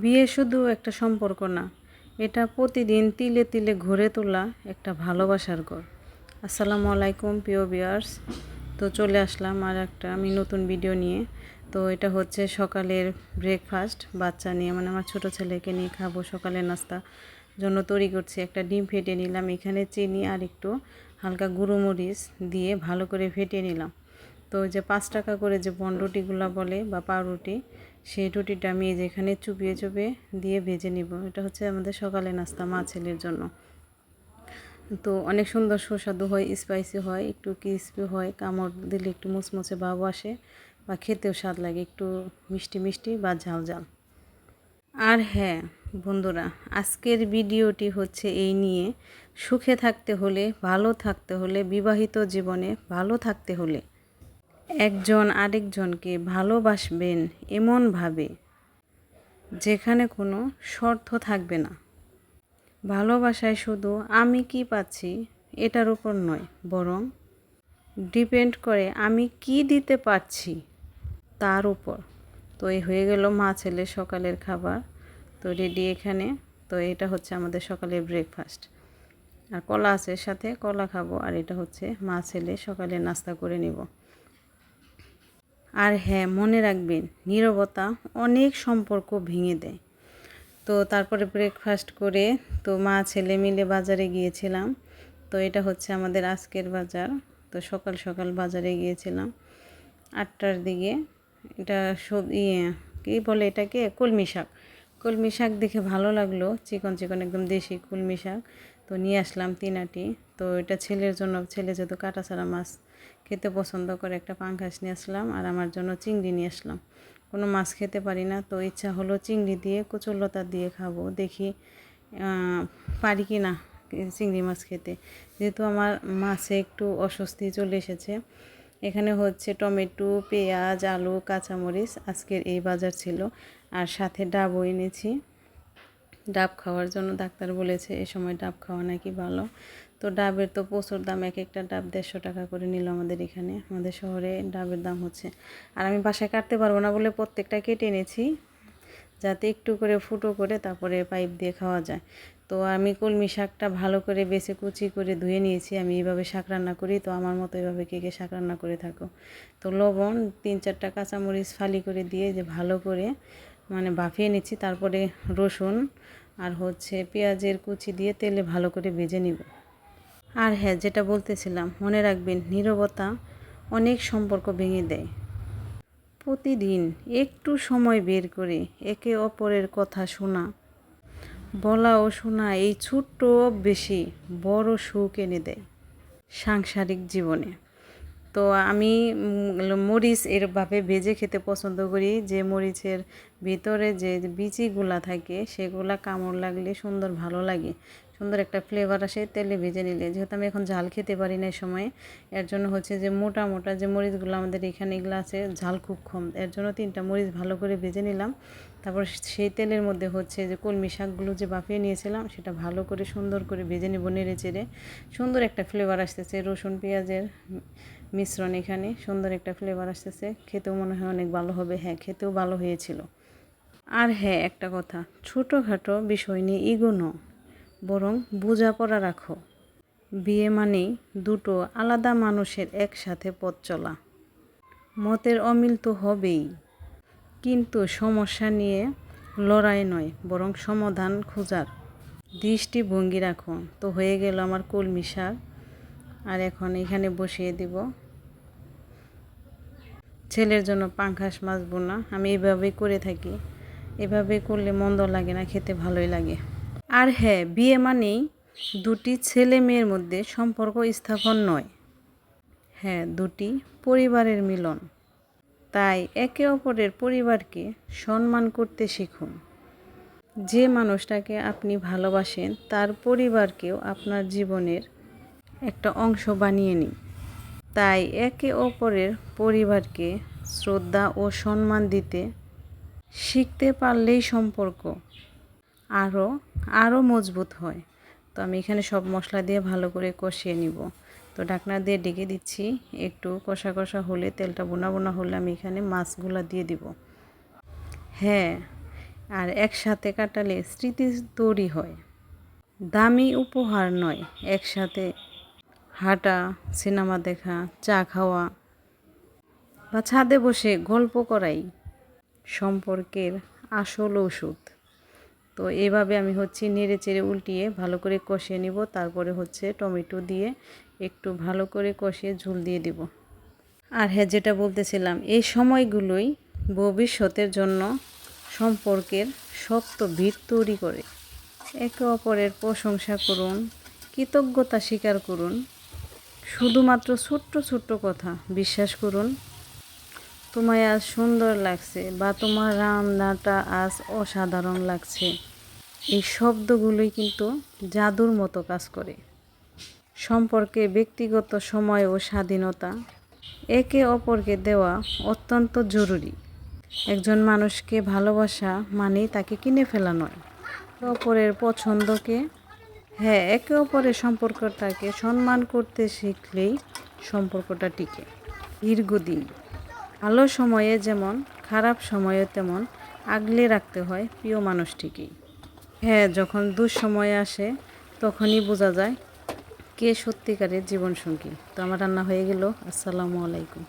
বিয়ে শুধু একটা সম্পর্ক না, এটা প্রতিদিন তিলে তিলে ঘুরে তোলা একটা ভালোবাসার ঘর। আসসালামু আলাইকুম, প্রিয় বিয়ার্স তো চলে আসলাম আর একটা, আমি নতুন ভিডিও নিয়ে। তো এটা হচ্ছে সকালের ব্রেকফাস্ট বাচ্চা নিয়ে মানে আমার ছোট ছেলেকে নিয়ে খাব সকালের নাস্তা। জন্য তৈরি করছি একটা ডিম ফেটে নিলাম, এখানে চিনি আর একটু হালকা গুঁড়ো মরিচ দিয়ে ভালো করে ফেটে নিলাম। তো যে পাঁচ টাকা করে যে বন রুটিগুলো বলে বা পাউরুটি সেই রুটিটা আমি এই যে এখানে চুপিয়ে চুপিয়ে দিয়ে ভেজে নিব। এটা হচ্ছে আমাদের সকালে নাস্তা মা ছেলের জন্য। তো অনেক সুন্দর সুস্বাদু হয় স্পাইসি হয়, একটু ক্রিসপি হয়, কামড় দিলে একটু মুচমুচে ভাব আসে বা খেতেও স্বাদ লাগে, একটু মিষ্টি মিষ্টি বা ঝাল ঝাল। আর হ্যাঁ বন্ধুরা, আজকের ভিডিওটি হচ্ছে এই নিয়ে। সুখে থাকতে হলে, ভালো থাকতে হলে, বিবাহিত জীবনে ভালো থাকতে হলে একজন আরেকজনকে ভালোবাসবেন এমনভাবে, যেখানে কোনো শর্ত থাকবে না। ভালোবাসায় শুধু আমি কি পাচ্ছি এটার উপর নয়, বরং ডিপেন্ড করে আমি কি দিতে পারছি তার উপর। তো এই হয়ে গেল মা ছেলে সকালের খাবার। তো রেডি এখানে। তো এটা হচ্ছে আমাদের সকালের ব্রেকফাস্ট আর কলা আছে, সাথে কলা খাব। আর এটা হচ্ছে মা ছেলে সকালে নাস্তা করে নিব। আর হ্যাঁ মনে রাখবেন, নীরবতা অনেক সম্পর্ক ভেঙে দেয়। তো তারপরে ব্রেকফাস্ট করে তো মা ছেলে মিলে বাজারে গিয়েছিলাম। তো এটা হচ্ছে আমাদের আজকের বাজার। তো সকাল সকাল বাজারে গিয়েছিলাম। আটটার দিকে এটা সব ইয়ে কী বলে এটাকে? কলমি শাক। কলমি শাক দেখে ভালো লাগল। চিকন চিকন একদম দেশি কলমি শাক। তো নিয়ে আসলাম তিনাটি তো এটা ছেলের জন্য, ছেলে যেহেতু কাটা ছাড়া মাছ খেতে পছন্দ করে একটা পাঙ্কাশ নিয়ে আসলাম আর আমার জন্য চিংড়ি নিয়ে আসলাম। কোনো মাছ খেতে পারি না, তো ইচ্ছা হলো চিংড়ি দিয়ে কচুরলতা দিয়ে খাব। দেখি পারি কি না চিংড়ি মাছ খেতে। যেহেতু আমার মাছে একটু অস্বস্তি চলে এসেছে, এখানে হচ্ছে টমেটো, পেঁয়াজ, আলু, কাঁচামরিচ আজকের এই বাজার ছিল। আর সাথে ডাবও এনেছি। ডাব খাওয়ার জন্য ডাক্তার বলেছে, এ সময় ডাব খাওয়া নাকি ভালো। তো ডাবের তো প্রচুর দাম, এক একটা ডাব দেড়শো টাকা করে নিল আমাদের এখানে। আমাদের শহরে ডাবের দাম হচ্ছে। আর আমি বাসায় কাটতে পারব না বলে প্রত্যেকটা কেটে এনেছি, যাতে একটু করে ফুটো করে তারপরে পাইপ দিয়ে খাওয়া যায়। তো আমি কলমি শাকটা ভালো করে বেছে কুচি করে ধুয়ে নিয়েছি। আমি এইভাবে শাক রান্না করি, তো আমার মতো এভাবে কে কে শাক রান্না করে থাকো। তো লবণ, তিন চারটা কাঁচামরিচ ফালি করে দিয়ে যে ভালো করে মানে বাফিয়ে নিচ্ছি। তারপরে রসুন আর হচ্ছে পেঁয়াজের কুচি দিয়ে তেলে ভালো করে ভেজে নিব। আর হ্যাঁ যেটা বলতেছিলাম, মনে রাখবেন নীরবতা অনেক সম্পর্ক ভেঙে দেয়। প্রতিদিন একটু সময় বের করে একে অপরের কথা শোনা বলা ও শোনা এই ছোট্ট বেশি বড় সুখ এনে দেয় সাংসারিক জীবনে। তো আমি মরিচ এরভাবে ভেজে খেতে পছন্দ করি, যে মরিচের ভিতরে যে বিচিগুলা থাকে, সেগুলা কামড় লাগলে সুন্দর ভালো লাগে। সুন্দর একটা ফ্লেভার আসে, তেলে ভেজে নিলে। যেহেতু আমি এখন ঝাল খেতে পারি না সময়ে, এর জন্য হচ্ছে যে মোটা মোটা যে মরিচগুলো আমাদের এখানে এগুলো আছে, ঝাল খুব কম। এর জন্য তিনটা মরিচ ভালো করে ভেজে নিলাম। তারপর সেই তেলের মধ্যে হচ্ছে যে কলমি শাকগুলো যে বাফিয়ে নিয়েছিলাম, সেটা ভালো করে সুন্দর করে ভেজে নেব নেড়ে চেড়ে। সুন্দর একটা ফ্লেভার আসতেছে, রসুন, পেঁয়াজের মিশ্রণ এখানে, সুন্দর একটা ফ্লেভার আসতেছে। খেতেও মনে হয় অনেক ভালো হবে। হ্যাঁ খেতেও ভালো হয়েছিল। আর হ্যাঁ একটা কথা, ছোটোখাটো বিষয় নিয়ে ইগোনো বরং বোঝাপড়া রাখো। বিয়ে মানেই দুটো আলাদা মানুষের একসাথে পথ চলা। মতের অমিল তো হবেই। কিন্তু সমস্যা নিয়ে লড়াই নয়, বরং সমাধান খোঁজার। দৃষ্টিভঙ্গি রাখুন তো হয়ে গেল আমার কলমি শাক। আর এখন এখানে বসিয়ে দিব। ছেলের জন্য পাঙ্খাস মাছ বোনা আমি এভাবেই করে থাকি। এভাবে করলে মন্দ লাগে না, খেতে ভালোই লাগে। আর হ্যাঁ বিয়ে মানেই দুটি ছেলে মেয়ের মধ্যে সম্পর্ক স্থাপন নয়। হ্যাঁ দুটি পরিবারের মিলন। তাই একে অপরের পরিবারকে সম্মান করতে শিখুন। যে মানুষটাকে আপনি ভালোবাসেন, তার পরিবারকেও আপনার জীবনের একটা অংশ বানিয়ে নিন। তাই একে অপরের পরিবারকে শ্রদ্ধা ও সম্মান দিতে শিখতে পারলেই সম্পর্ক আরও আরও মজবুত হয়। তো আমি এখানে সব মশলা দিয়ে ভালো করে কষিয়ে নিব। তো ঢাকনা দিয়ে ডেকে দিচ্ছি। একটু কষা কষা হলে, তেলটা বোনা বোনা হলে আমি এখানে মাছগুলা দিয়ে দিব। হ্যাঁ আর একসাথে কাটালে স্মৃতি তৈরি হয়। দামি উপহার নয়, একসাথে হাঁটা, সিনেমা দেখা, চা খাওয়া বা ছাদে বসে গল্প করাই সম্পর্কের আসল ওষুধ। তো এভাবে আমি হচ্ছে নেড়ে চেড়ে উল্টিয়ে ভালো করে কষিয়ে নিব। তারপরে হচ্ছে টমেটো দিয়ে একটু ভালো করে কষিয়ে ঝুল দিয়ে দিব। আর হ্যাঁ যেটা বলতেছিলাম, এই সময়গুলোই ভবিষ্যতের জন্য সম্পর্কের শক্ত ভিত তৈরি করে। একে অপরের প্রশংসা করুন, কৃতজ্ঞতা স্বীকার করুন, শুধুমাত্র ছোট্ট ছোট্ট কথা বিশ্বাস করুন তোমায় আজ সুন্দর লাগছে বা তোমার রান্নাটা আজ অসাধারণ লাগছে। এই শব্দগুলোই কিন্তু জাদুর মতো কাজ করে। সম্পর্কে ব্যক্তিগত সময় ও স্বাধীনতা একে অপরকে দেওয়া অত্যন্ত জরুরি। একজন মানুষকে ভালোবাসা মানেই তাকে কিনে ফেলা নয়। অপরের পছন্দকে হ্যাঁ একে অপরের সম্পর্কটাকে সম্মান করতে শিখলেই সম্পর্কটা টিকে। দীর্ঘদিন ভালো সময়ে যেমন, খারাপ সময়ে তেমন আগলে রাখতে হয় প্রিয় মানুষটিকেই। হ্যাঁ যখন দুঃসময় আসে তখনই বোঝা যায় কে সত্যিকারের জীবনসঙ্গী। তো আমার রান্না হয়ে গেল। আসসালামু আলাইকুম।